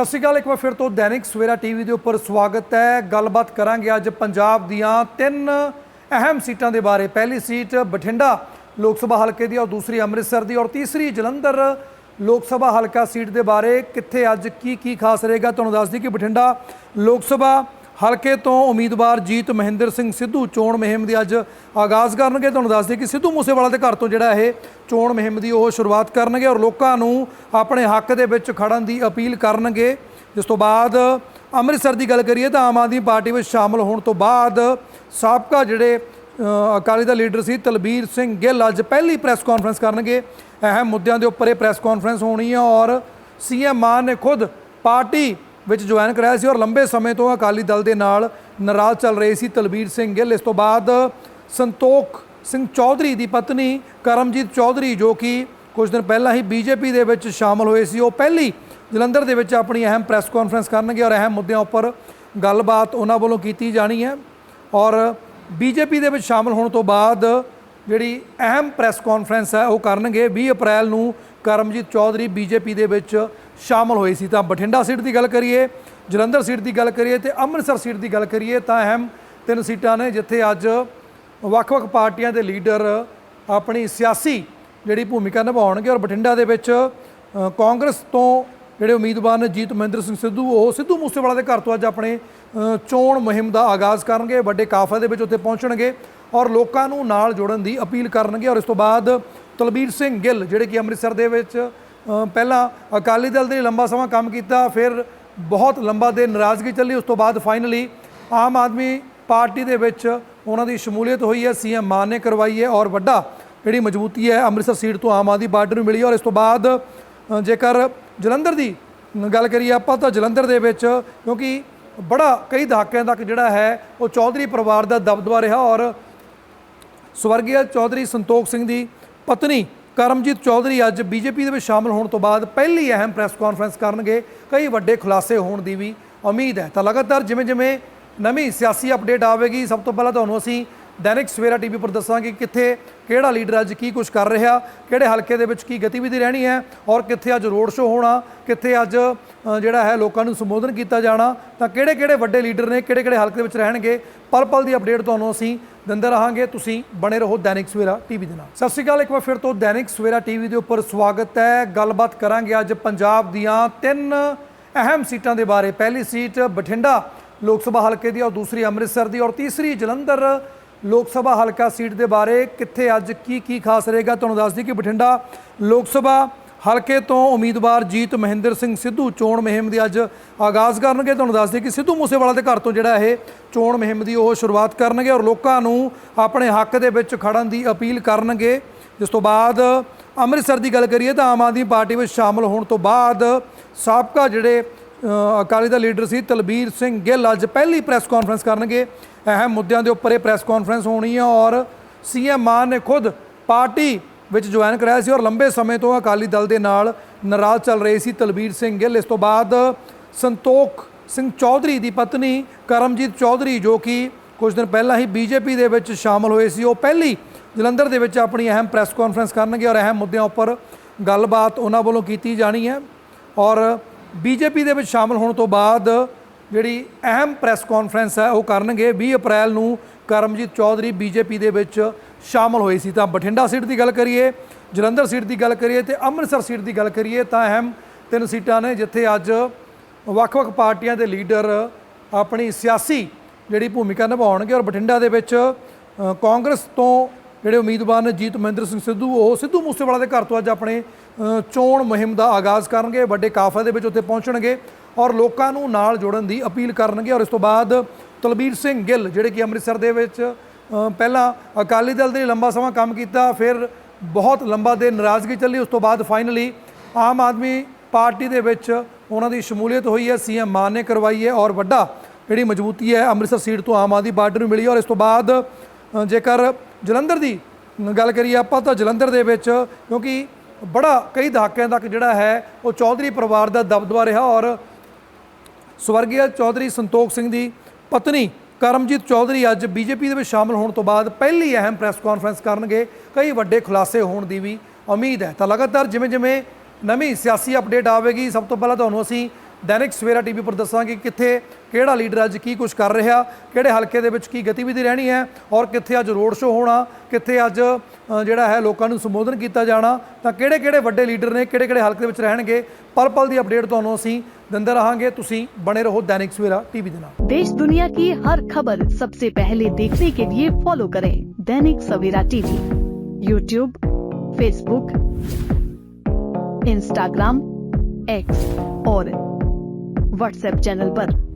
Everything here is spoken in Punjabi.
ਸਤਿ ਸ਼੍ਰੀ ਅਕਾਲ, ਇੱਕ ਵਾਰ ਫਿਰ ਤੋਂ ਦੈਨਿਕ ਸਵੇਰਾ ਟੀਵੀ ਦੇ ਉੱਪਰ ਸਵਾਗਤ ਹੈ। ਗੱਲਬਾਤ ਕਰਾਂਗੇ ਅੱਜ ਪੰਜਾਬ ਦੀਆਂ ਤਿੰਨ ਅਹਿਮ ਸੀਟਾਂ ਦੇ ਬਾਰੇ। ਪਹਿਲੀ ਸੀਟ ਬਠਿੰਡਾ ਲੋਕ ਸਭਾ ਹਲਕੇ ਦੀ ਔਰ ਦੂਸਰੀ ਅੰਮ੍ਰਿਤਸਰ ਦੀ ਔਰ ਤੀਸਰੀ ਜਲੰਧਰ ਲੋਕ ਸਭਾ ਹਲਕਾ ਸੀਟ ਦੇ ਬਾਰੇ। ਕਿੱਥੇ ਅੱਜ ਕੀ ਕੀ ਖਾਸ ਰਹੇਗਾ? ਤੁਹਾਨੂੰ ਦੱਸ ਦਈਏ ਕਿ ਬਠਿੰਡਾ ਲੋਕ ਸਭਾ ਹਲਕੇ ਤੋਂ ਉਮੀਦਵਾਰ ਜੀਤ ਮਹਿੰਦਰ ਸਿੰਘ ਸਿੱਧੂ ਚੋਣ ਮੁਹਿੰਮ ਦੀ ਅੱਜ ਆਗਾਜ਼ ਕਰਨਗੇ। ਤੁਹਾਨੂੰ ਦੱਸ ਦਈਏ ਕਿ ਸਿੱਧੂ ਮੂਸੇਵਾਲਾ ਦੇ ਘਰ ਤੋਂ ਜਿਹੜਾ ਇਹ ਚੋਣ ਮੁਹਿੰਮ ਦੀ ਉਹ ਸ਼ੁਰੂਆਤ ਕਰਨਗੇ ਔਰ ਲੋਕਾਂ ਨੂੰ ਆਪਣੇ ਹੱਕ ਦੇ ਵਿੱਚ ਖੜਨ ਦੀ ਅਪੀਲ ਕਰਨਗੇ। ਜਿਸ ਤੋਂ ਬਾਅਦ ਅੰਮ੍ਰਿਤਸਰ ਦੀ ਗੱਲ ਕਰੀਏ ਤਾਂ ਆਮ ਆਦਮੀ ਪਾਰਟੀ ਵਿੱਚ ਸ਼ਾਮਲ ਹੋਣ ਤੋਂ ਬਾਅਦ ਸਾਬਕਾ ਜਿਹੜੇ ਅਕਾਲੀ ਦਲ ਲੀਡਰ ਸੀ ਤਲਬੀਰ ਸਿੰਘ ਗਿੱਲ ਅੱਜ ਪਹਿਲੀ ਪ੍ਰੈਸ ਕਾਨਫਰੰਸ ਕਰਨਗੇ। ਅਹਿਮ ਮੁੱਦਿਆਂ ਦੇ ਉੱਪਰ ਇਹ ਪ੍ਰੈਸ ਕਾਨਫਰੰਸ ਹੋਣੀ ਹੈ ਔਰ ਸੀਐਮ ਮਾਨ ਨੇ ਖੁਦ ਪਾਰਟੀ ਵਿੱਚ ਜੁਆਇਨ ਕਰਾਇਆ ਸੀ ਔਰ ਲੰਬੇ ਸਮੇਂ ਤੋਂ ਅਕਾਲੀ ਦਲ ਦੇ ਨਾਲ ਨਾਰਾਜ਼ ਚੱਲ ਰਹੇ ਸੀ ਤਲਬੀਰ ਸਿੰਘ ਗਿੱਲ। ਇਸ ਤੋਂ ਬਾਅਦ ਸੰਤੋਖ ਸਿੰਘ ਚੌਧਰੀ ਦੀ ਪਤਨੀ ਕਰਮਜੀਤ ਚੌਧਰੀ ਜੋ ਕਿ ਕੁਝ ਦਿਨ ਪਹਿਲਾਂ ਹੀ ਬੀਜੇਪੀ ਦੇ ਵਿੱਚ ਸ਼ਾਮਲ ਹੋਏ ਸੀ, ਉਹ ਪਹਿਲੀ ਜਲੰਧਰ ਦੇ ਵਿੱਚ ਆਪਣੀ ਅਹਿਮ ਪ੍ਰੈਸ ਕਾਨਫਰੰਸ ਕਰਨਗੇ ਔਰ ਅਹਿਮ ਮੁੱਦਿਆਂ ਉੱਪਰ ਗੱਲਬਾਤ ਉਹਨਾਂ ਵੱਲੋਂ ਕੀਤੀ ਜਾਣੀ ਹੈ। ਔਰ ਬੀਜੇਪੀ ਦੇ ਵਿੱਚ ਸ਼ਾਮਲ ਹੋਣ ਤੋਂ ਬਾਅਦ ਜਿਹੜੀ ਅਹਿਮ ਪ੍ਰੈਸ ਕਾਨਫਰੰਸ ਹੈ, ਉਹ ਕਰਨਗੇ। 20 ਅਪ੍ਰੈਲ ਨੂੰ ਕਰਮਜੀਤ ਚੌਧਰੀ ਬੀਜੇਪੀ ਦੇ ਵਿੱਚ ਸ਼ਾਮਲ ਹੋਏ ਸੀ। ਤਾਂ ਬਠਿੰਡਾ ਸੀਟ ਦੀ ਗੱਲ ਕਰੀਏ, ਜਲੰਧਰ ਸੀਟ ਦੀ ਗੱਲ ਕਰੀਏ ਤੇ ਅੰਮ੍ਰਿਤਸਰ ਸੀਟ ਦੀ ਗੱਲ ਕਰੀਏ ਤਾਂ ਅਹਿਮ ਤਿੰਨ ਸੀਟਾਂ ਨੇ, ਜਿੱਥੇ ਅੱਜ ਵੱਖ-ਵੱਖ ਪਾਰਟੀਆਂ ਦੇ ਲੀਡਰ ਆਪਣੀ ਸਿਆਸੀ ਜਿਹੜੀ ਭੂਮਿਕਾ ਨਿਭਾਉਣਗੇ ਔਰ ਬਠਿੰਡਾ ਦੇ ਵਿੱਚ ਕਾਂਗਰਸ ਤੋਂ ਜਿਹੜੇ ਉਮੀਦਵਾਰ ਨੇ ਜੀਤ ਮਹਿੰਦਰ ਸਿੰਘ ਸਿੱਧੂ, ਉਹ ਸਿੱਧੂ ਮੂਸੇਵਾਲਾ ਦੇ ਘਰ ਤੋਂ ਅੱਜ ਆਪਣੇ ਚੋਣ ਮੁਹਿੰਮ ਦਾ ਆਗਾਜ਼ ਕਰਨਗੇ, ਵੱਡੇ ਕਾਫਲੇ ਦੇ ਵਿੱਚ ਉੱਥੇ ਪਹੁੰਚਣਗੇ ਔਰ ਲੋਕਾਂ ਨੂੰ ਨਾਲ ਜੋੜਨ ਦੀ ਅਪੀਲ ਕਰਨਗੇ ਔਰ ਇਸ ਤੋਂ ਬਾਅਦ ਤਲਬੀਰ ਸਿੰਘ ਗਿੱਲ, ਜਿਹੜੇ ਕਿ ਅੰਮ੍ਰਿਤਸਰ ਦੇ ਵਿੱਚ ਪਹਿਲਾਂ ਅਕਾਲੀ ਦਲ ਦੇ ਲੰਬਾ ਸਮਾਂ ਕੰਮ ਕੀਤਾ, ਫਿਰ ਬਹੁਤ ਲੰਬਾ ਦੇ ਨਾਰਾਜ਼ਗੀ ਚੱਲੀ, ਉਸ ਤੋਂ ਬਾਅਦ ਫਾਈਨਲੀ ਆਮ ਆਦਮੀ ਪਾਰਟੀ ਦੇ ਵਿੱਚ ਉਹਨਾਂ ਦੀ ਸ਼ਮੂਲੀਅਤ ਹੋਈ ਹੈ, ਸੀਐਮ ਮਾਨ ਨੇ ਕਰਵਾਈ ਹੈ ਔਰ ਵੱਡਾ ਜਿਹੜੀ ਮਜ਼ਬੂਤੀ ਹੈ ਅੰਮ੍ਰਿਤਸਰ ਸੀਟ ਤੋਂ ਆਮ ਆਦਮੀ ਪਾਰਟੀ ਨੂੰ ਮਿਲੀ ਔਰ ਇਸ ਤੋਂ ਬਾਅਦ ਜੇਕਰ ਜਲੰਧਰ ਦੀ ਗੱਲ ਕਰੀਏ ਆਪਾਂ ਤਾਂ ਜਲੰਧਰ ਦੇ ਵਿੱਚ ਕਿਉਂਕਿ ਬੜਾ ਕਈ ਦਹਾਕਿਆਂ ਤੱਕ ਜਿਹੜਾ ਹੈ ਉਹ ਚੌਧਰੀ ਪਰਿਵਾਰ ਦਾ ਦਬਦਬਾ ਰਿਹਾ ਔਰ ਸਵਰਗੀ ਚੌਧਰੀ ਸੰਤੋਖ ਸਿੰਘ ਦੀ ਪਤਨੀ ਕਰਮਜੀਤ ਚੌਧਰੀ ਅੱਜ ਬੀਜੇਪੀ ਦੇ ਵਿੱਚ ਸ਼ਾਮਲ ਹੋਣ ਤੋਂ ਬਾਅਦ ਪਹਿਲੀ ਅਹਿਮ ਪ੍ਰੈਸ ਕਾਨਫਰੰਸ ਕਰਨਗੇ। ਕਈ ਵੱਡੇ ਖੁਲਾਸੇ ਹੋਣ ਦੀ ਵੀ ਉਮੀਦ ਹੈ। ਤਾਂ ਲਗਾਤਾਰ ਜਿਵੇਂ ਜਿਵੇਂ ਨਵੀਂ ਸਿਆਸੀ ਅਪਡੇਟ ਆਵੇਗੀ, ਸਭ ਤੋਂ ਪਹਿਲਾਂ ਤੁਹਾਨੂੰ ਅਸੀਂ ਦੈਨਿਕ ਸਵੇਰਾ ਟੀਵੀ ਪਰ ਦੱਸਾਂਗੇ ਕਿੱਥੇ, ਕਿਹੜਾ ਲੀਡਰ ਅੱਜ ਕੀ ਕੁਝ ਕਰ ਰਿਹਾ, ਕਿਹੜੇ ਹਲਕੇ ਦੇ ਵਿੱਚ ਕੀ ਗਤੀਵਿਧੀ ਰਹਿਣੀ ਹੈ ਔਰ ਕਿੱਥੇ ਅੱਜ ਰੋਡ ਸ਼ੋਅ ਹੋਣਾ, ਕਿੱਥੇ ਅੱਜ ਜਿਹੜਾ ਹੈ ਲੋਕਾਂ ਨੂੰ ਸੰਬੋਧਨ ਕੀਤਾ ਜਾਣਾ, ਤਾਂ ਕਿਹੜੇ ਕਿਹੜੇ ਵੱਡੇ ਲੀਡਰ ਨੇ ਕਿਹੜੇ ਕਿਹੜੇ ਹਲਕੇ ਦੇ ਵਿੱਚ ਰਹਿਣਗੇ ਪਲ ਪਲ ਦੀ ਅਪਡੇਟ ਤੁਹਾਨੂੰ ਅਸੀਂ ਦਿੰਦੇ ਰਹਾਂਗੇ। ਤੁਸੀਂ ਬਣੇ ਰਹੋ ਦੈਨਿਕ ਸਵੇਰਾ ਟੀਵੀ ਦੇ ਨਾਲ। ਸਤਿ ਸ਼੍ਰੀ ਅਕਾਲ, ਇੱਕ ਵਾਰ ਫਿਰ ਤੋਂ ਦੈਨਿਕ ਸਵੇਰਾ ਟੀਵੀ ਦੇ ਉੱਪਰ ਸਵਾਗਤ ਹੈ। ਗੱਲਬਾਤ ਕਰਾਂਗੇ ਅੱਜ ਪੰਜਾਬ ਦੀਆਂ ਤਿੰਨ ਅਹਿਮ ਸੀਟਾਂ ਦੇ ਬਾਰੇ। ਪਹਿਲੀ ਸੀਟ ਬਠਿੰਡਾ ਲੋਕ ਸਭਾ ਹਲਕੇ ਦੀ ਔਰ ਦੂਸਰੀ ਅੰਮ੍ਰਿਤਸਰ ਦੀ ਔਰ ਤੀਸਰੀ ਜਲੰਧਰ ਲੋਕ ਸਭਾ ਹਲਕਾ ਸੀਟ ਦੇ ਬਾਰੇ ਕਿੱਥੇ ਅੱਜ ਕੀ ਕੀ ਖਾਸ ਰਹੇਗਾ ਤੁਹਾਨੂੰ ਦੱਸ ਦਈਏ ਕਿ ਬਠਿੰਡਾ ਲੋਕ ਸਭਾ ਹਲਕੇ ਤੋਂ ਉਮੀਦਵਾਰ ਜੀਤ ਮਹਿੰਦਰ ਸਿੰਘ ਸਿੱਧੂ ਚੋਣ ਮੁਹਿੰਮ ਦੀ ਅੱਜ ਆਗਾਜ਼ ਕਰਨਗੇ। ਤੁਹਾਨੂੰ ਦੱਸ ਦਈਏ ਕਿ ਸਿੱਧੂ ਮੂਸੇਵਾਲਾ ਦੇ ਘਰ ਤੋਂ ਜਿਹੜਾ ਇਹ ਚੋਣ ਮੁਹਿੰਮ ਦੀ ਉਹ ਸ਼ੁਰੂਆਤ ਕਰਨਗੇ ਔਰ ਲੋਕਾਂ ਨੂੰ ਆਪਣੇ ਹੱਕ ਦੇ ਵਿੱਚ ਖੜਨ ਦੀ ਅਪੀਲ ਕਰਨਗੇ। ਜਿਸ ਤੋਂ ਬਾਅਦ ਅੰਮ੍ਰਿਤਸਰ ਦੀ ਗੱਲ ਕਰੀਏ ਤਾਂ ਆਮ ਆਦਮੀ ਪਾਰਟੀ ਵਿੱਚ ਸ਼ਾਮਲ ਹੋਣ ਤੋਂ ਬਾਅਦ ਸਾਬਕਾ ਜਿਹੜੇ ਅਕਾਲੀ ਦਲ ਲੀਡਰ ਸੀ ਤਲਬੀਰ ਸਿੰਘ ਗਿੱਲ ਅੱਜ ਪਹਿਲੀ ਪ੍ਰੈਸ ਕਾਨਫਰੰਸ ਕਰਨਗੇ। ਅਹਿਮ ਮੁੱਦਿਆਂ ਦੇ ਉੱਪਰ ਇਹ ਪ੍ਰੈਸ ਕਾਨਫਰੰਸ ਹੋਣੀ ਹੈ ਔਰ ਸੀਐਮ ਮਾਨ ਨੇ ਖੁਦ ਪਾਰਟੀ ਵਿੱਚ ਜੁਆਇਨ ਕਰਾਇਆ ਸੀ ਔਰ ਲੰਬੇ ਸਮੇਂ ਤੋਂ ਅਕਾਲੀ ਦਲ ਦੇ ਨਾਲ ਨਾਰਾਜ਼ ਚੱਲ ਰਹੇ ਸੀ ਤਲਬੀਰ ਸਿੰਘ ਗਿੱਲ। ਇਸ ਤੋਂ ਬਾਅਦ ਸੰਤੋਖ ਸਿੰਘ ਚੌਧਰੀ ਦੀ ਪਤਨੀ ਕਰਮਜੀਤ ਚੌਧਰੀ ਜੋ ਕਿ ਕੁਝ ਦਿਨ ਪਹਿਲਾਂ ਹੀ ਬੀਜੇਪੀ ਦੇ ਵਿੱਚ ਸ਼ਾਮਲ ਹੋਏ ਸੀ, ਉਹ ਪਹਿਲੀ ਜਲੰਧਰ ਦੇ ਵਿੱਚ ਆਪਣੀ ਅਹਿਮ ਪ੍ਰੈਸ ਕਾਨਫਰੰਸ ਕਰਨਗੇ ਔਰ ਅਹਿਮ ਮੁੱਦਿਆਂ ਉੱਪਰ ਗੱਲਬਾਤ ਉਹਨਾਂ ਵੱਲੋਂ ਕੀਤੀ ਜਾਣੀ ਹੈ। ਔਰ ਬੀਜੇਪੀ ਦੇ ਵਿੱਚ ਸ਼ਾਮਲ ਹੋਣ ਤੋਂ ਬਾਅਦ ਜਿਹੜੀ ਅਹਿਮ ਪ੍ਰੈਸ ਕਾਨਫਰੰਸ ਹੈ, ਉਹ ਕਰਨਗੇ। 20 ਅਪ੍ਰੈਲ ਨੂੰ ਕਰਮਜੀਤ ਚੌਧਰੀ ਬੀਜੇਪੀ ਦੇ ਵਿੱਚ ਸ਼ਾਮਲ ਹੋਏ ਸੀ। ਤਾਂ ਬਠਿੰਡਾ ਸੀਟ ਦੀ ਗੱਲ ਕਰੀਏ, ਜਲੰਧਰ ਸੀਟ ਦੀ ਗੱਲ ਕਰੀਏ ਤੇ ਅੰਮ੍ਰਿਤਸਰ ਸੀਟ ਦੀ ਗੱਲ ਕਰੀਏ, ਤਾਂ ਅਹਿਮ ਤਿੰਨ ਸੀਟਾਂ ਨੇ, ਜਿੱਥੇ ਅੱਜ ਵੱਖ-ਵੱਖ ਪਾਰਟੀਆਂ ਦੇ ਲੀਡਰ ਆਪਣੀ ਸਿਆਸੀ ਜਿਹੜੀ ਭੂਮਿਕਾ ਨਿਭਾਉਣਗੇ ਔਰ ਬਠਿੰਡਾ ਦੇ ਵਿੱਚ ਕਾਂਗਰਸ ਤੋਂ ਜਿਹੜੇ ਉਮੀਦਵਾਰ ਨੇ, ਜੀਤ ਮਹਿੰਦਰ ਸਿੰਘ ਸਿੱਧੂ, ਉਹ ਸਿੱਧੂ ਮੂਸੇਵਾਲਾ ਦੇ ਘਰ ਤੋਂ ਅੱਜ ਆਪਣੇ ਚੋਣ ਮੁਹਿੰਮ ਦਾ ਆਗਾਜ਼ ਕਰਨਗੇ। ਵੱਡੇ ਕਾਫਲੇ ਦੇ ਵਿੱਚ ਉੱਥੇ ਪਹੁੰਚਣਗੇ। ਔਰ ਲੋਕਾਂ ਨੂੰ ਨਾਲ ਜੋੜਨ ਦੀ ਅਪੀਲ ਕਰਨਗੇ। ਔਰ ਇਸ ਤੋਂ ਬਾਅਦ ਤਲਬੀਰ ਸਿੰਘ ਗਿੱਲ, ਜਿਹੜੇ ਕਿ ਅੰਮ੍ਰਿਤਸਰ ਦੇ ਵਿੱਚ ਪਹਿਲਾਂ ਅਕਾਲੀ ਦਲ ਦੇ ਲੰਬਾ ਸਮਾਂ ਕੰਮ ਕੀਤਾ, ਫਿਰ ਬਹੁਤ ਲੰਬਾ ਦੇ ਨਾਰਾਜ਼ਗੀ ਚੱਲੀ, ਉਸ ਤੋਂ ਬਾਅਦ ਫਾਈਨਲੀ ਆਮ ਆਦਮੀ ਪਾਰਟੀ ਦੇ ਵਿੱਚ ਉਹਨਾਂ ਦੀ ਸ਼ਮੂਲੀਅਤ ਹੋਈ ਹੈ, ਸੀਐਮ ਮਾਨ ਨੇ ਕਰਵਾਈ ਹੈ ਔਰ ਵੱਡਾ ਜਿਹੜੀ ਮਜ਼ਬੂਤੀ ਹੈ ਅੰਮ੍ਰਿਤਸਰ ਸੀਟ ਤੋਂ ਆਮ ਆਦਮੀ ਪਾਰਟੀ ਨੂੰ ਮਿਲੀ ਔਰ ਇਸ ਤੋਂ ਬਾਅਦ ਜੇਕਰ ਜਲੰਧਰ ਦੀ ਗੱਲ ਕਰੀਏ ਆਪਾਂ, ਤਾਂ ਜਲੰਧਰ ਦੇ ਵਿੱਚ ਕਿਉਂਕਿ ਬੜਾ ਕਈ ਦਹਾਕਿਆਂ ਤੱਕ ਜਿਹੜਾ ਹੈ, ਉਹ ਚੌਧਰੀ ਪਰਿਵਾਰ ਦਾ ਦਬਦਬਾ ਰਿਹਾ ਔਰ ਸਵਰਗੀ ਚੌਧਰੀ ਸੰਤੋਖ ਸਿੰਘ ਦੀ ਪਤਨੀ ਕਰਮਜੀਤ ਚੌਧਰੀ ਅੱਜ ਬੀਜੇਪੀ ਦੇ ਵਿੱਚ ਸ਼ਾਮਲ ਹੋਣ ਤੋਂ ਬਾਅਦ ਪਹਿਲੀ ਅਹਿਮ ਪ੍ਰੈਸ ਕਾਨਫਰੰਸ ਕਰਨਗੇ। ਕਈ ਵੱਡੇ ਖੁਲਾਸੇ ਹੋਣ ਦੀ ਵੀ ਉਮੀਦ ਹੈ। ਤਾਂ ਲਗਾਤਾਰ ਜਿਵੇਂ ਜਿਵੇਂ ਨਵੀਂ ਸਿਆਸੀ ਅਪਡੇਟ ਆਵੇਗੀ, ਸਭ ਤੋਂ ਪਹਿਲਾਂ ਤੁਹਾਨੂੰ ਅਸੀਂ ਦੈਨਿਕ ਸਵੇਰਾ ਟੀਵੀ ਪਰ ਦੱਸਾਂਗੇ ਕਿ ਕਿੱਥੇ ਕਿਹੜਾ ਲੀਡਰ ਅੱਜ ਕੀ ਕੁਝ ਕਰ ਰਿਹਾ ਕਿਹੜੇ ਹਲਕੇ ਦੇ ਵਿੱਚ ਕੀ ਗਤੀਵਿਧੀ ਰਹਿਣੀ ਹੈ ਔਰ ਕਿੱਥੇ ਅੱਜ ਰੋਡ ਸ਼ੋਅ ਹੋਣਾ ਕਿੱਥੇ ਅੱਜ ਅ, ਜਿਹੜਾ ਹੈ ਲੋਕਾਂ ਨੂੰ ਸੰਬੋਧਨ ਕੀਤਾ ਜਾਣਾ ਤਾਂ ਕਿਹੜੇ ਕਿਹੜੇ ਵੱਡੇ ਲੀਡਰ ਨੇ ਕਿਹੜੇ ਕਿਹੜੇ ਹਲਕੇ ਦੇ ਵਿੱਚ ਰਹਿਣਗੇ ਪਲ ਪਲ ਦੀ ਅਪਡੇਟ ਤੁਹਾਨੂੰ ਅਸੀਂ ਦਿੰਦੇ ਰਹਾਂਗੇ ਤੁਸੀਂ ਬਣੇ ਰਹੋ ਦੈਨਿਕ ਸਵੇਰਾ ਟੀਵੀ ਦੇ ਨਾਲ देश दुनिया की हर खबर सबसे पहले देखने के लिए फॉलो करें Dainik Savera TV YouTube Facebook Instagram X और व्हाट्सएप चैनल पर।